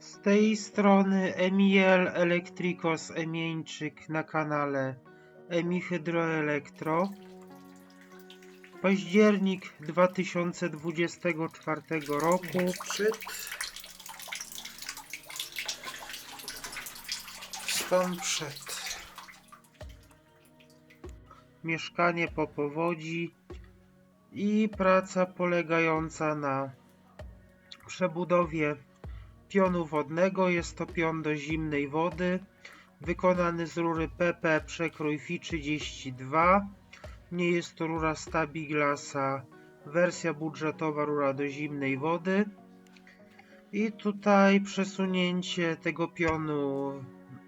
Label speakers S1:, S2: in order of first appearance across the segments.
S1: Z tej strony Emiel Elektrikos Emieńczyk na kanale Emi Hydroelektro. Październik 2024 roku.
S2: Szczyt. Stan przed.
S1: Mieszkanie po powodzi i praca polegająca na przebudowie pionu wodnego. Jest to pion do zimnej wody, wykonany z rury PP przekrój FI 32. Nie jest to rura Stabiglasa, wersja budżetowa rura do zimnej wody. I tutaj przesunięcie tego pionu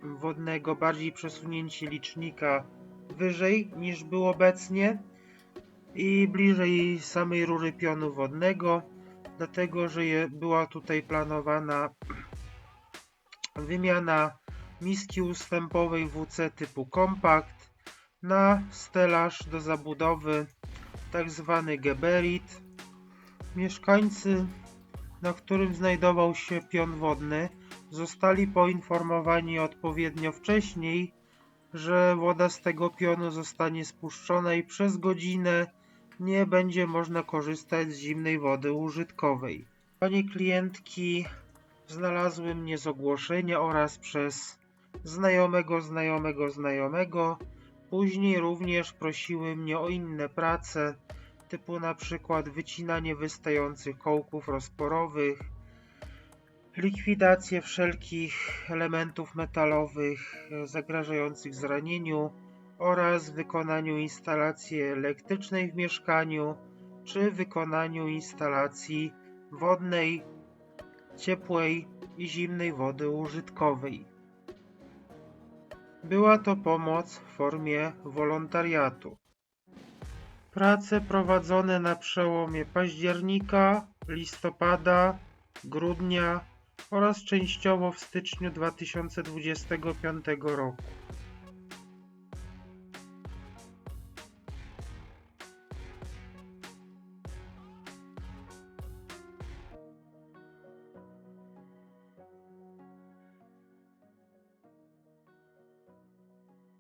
S1: wodnego, bardziej przesunięcie licznika wyżej niż był obecnie i bliżej samej rury pionu wodnego, dlatego że je, była tutaj planowana wymiana miski ustępowej WC typu kompakt na stelaż do zabudowy tak zwany geberit. Mieszkańcy, na którym znajdował się pion wodny, zostali poinformowani odpowiednio wcześniej, że woda z tego pionu zostanie spuszczona i przez godzinę nie będzie można korzystać z zimnej wody użytkowej. Panie klientki znalazły mnie z ogłoszenia oraz przez znajomego, znajomego, znajomego. Później również prosiły mnie o inne prace, typu na przykład wycinanie wystających kołków rozporowych, likwidację wszelkich elementów metalowych zagrażających zranieniu oraz wykonaniu instalacji elektrycznej w mieszkaniu czy wykonaniu instalacji wodnej, ciepłej i zimnej wody użytkowej. Była to pomoc w formie wolontariatu. Prace prowadzone na przełomie października, listopada, grudnia oraz częściowo w styczniu 2025 roku.